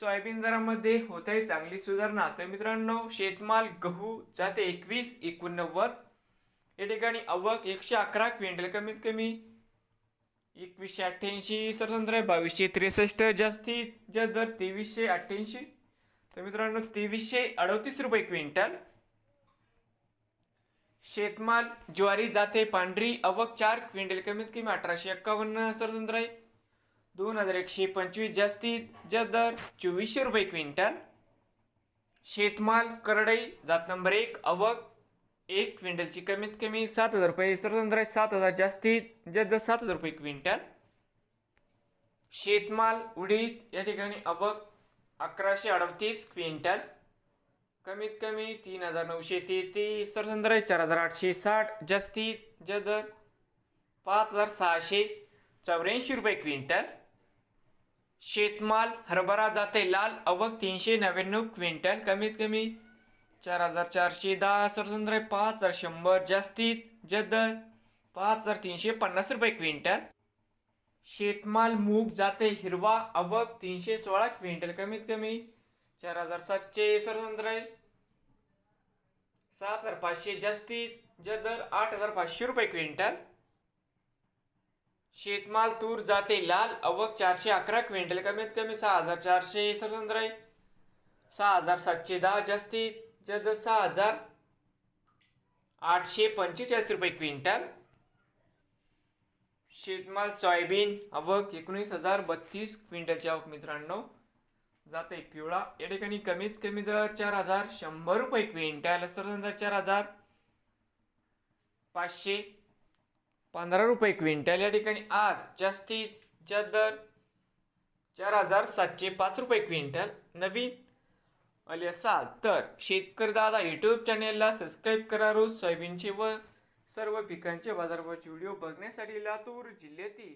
Soybean दरामध्ये होत आहे चांगली सुधारणा. तर मित्रांनो शेतमाल गहू जाते एकवीस एकोणनव्वद. या ठिकाणी अवक एकशे अकरा क्विंटल कमीत कमी एकवीसशे अठ्ठ्याऐंशी सरसंद्र बावीसशे त्रेसष्ट जास्तीत जास्त दर तेवीसशे अठ्ठ्याऐंशी. तर मित्रांनो तेवीसशे अडतीस रुपये क्विंटल. शेतमाल ज्वारी जाते पांढरी अवक चार क्विंटल कमीत कमी अठराशे एक्कावन्न सरसंद्र आहे दोन हजार एकशे पंचवीस जास्तीत जास्त दर चोवीसशे रुपये क्विंटल. शेतमाल करडई जात नंबर एक अवक एक क्विंटलची कमीत कमी सात हजार रुपये सरसंद्र सात हजार जास्तीत जास्त दर सात हजार रुपये क्विंटल. शेतमाल उडीद या ठिकाणी अवक अकराशे अडतीस क्विंटल. कमीत कमी तीन हजार नऊशे तेहतीस सरसंद्र चार हजार आठशे साठ जास्तीत जास्त दर पाच हजार सहाशे चौऱ्याऐंशी रुपये क्विंटल. शेतमाल हरभरा जाते लाल अवक तीनशे नव्याण्णव क्विंटल कमीत कमी चार हजार चारशे दहा सरसंद्र पाच हजार शंभर जास्तीत जास्त पाच हजार तीनशे पन्नास रुपये क्विंटल. शेतमाल मूग जाते हिरवा अवक तीनशे सोळा क्विंटल कमीत कमी चार हजार सातशे सरसंद्र सात हजार पाचशे जास्तीत जदर आठ हजार पाचशे रुपये क्विंटल. शेतमाल तूर जाते लाल अवक चारशे अकरा क्विंटल कमीत कमी सहा हजार चारशे सरसंद्र आहे. सहा हजार सातशे दहा जास्तीत जास्त सहा हजार आठशे पंचेचाळीस रुपये क्विंटल. शेतमाल सोयाबीन अवक एकोणीस हजार बत्तीस क्विंटलची आवक मित्रांनो. जाते पिवळा या ठिकाणी कमीत कमी दर चार हजार शंभर रुपये क्विंटल सरसंद्र चार हजार पाचशे पंधरा रुपये क्विंटल या ठिकाणी. आज जास्तीच्या दर चार हजार सातशे पाच रुपये क्विंटल. नवीन आले असाल तर शेतकरी दादा यूट्यूब चॅनेलला सबस्क्राईब करा रोज सोयाबीनचे व सर्व पिकांचे बाजारभावाचे व्हिडिओ बघण्यासाठी लातूर जिल्ह्यातील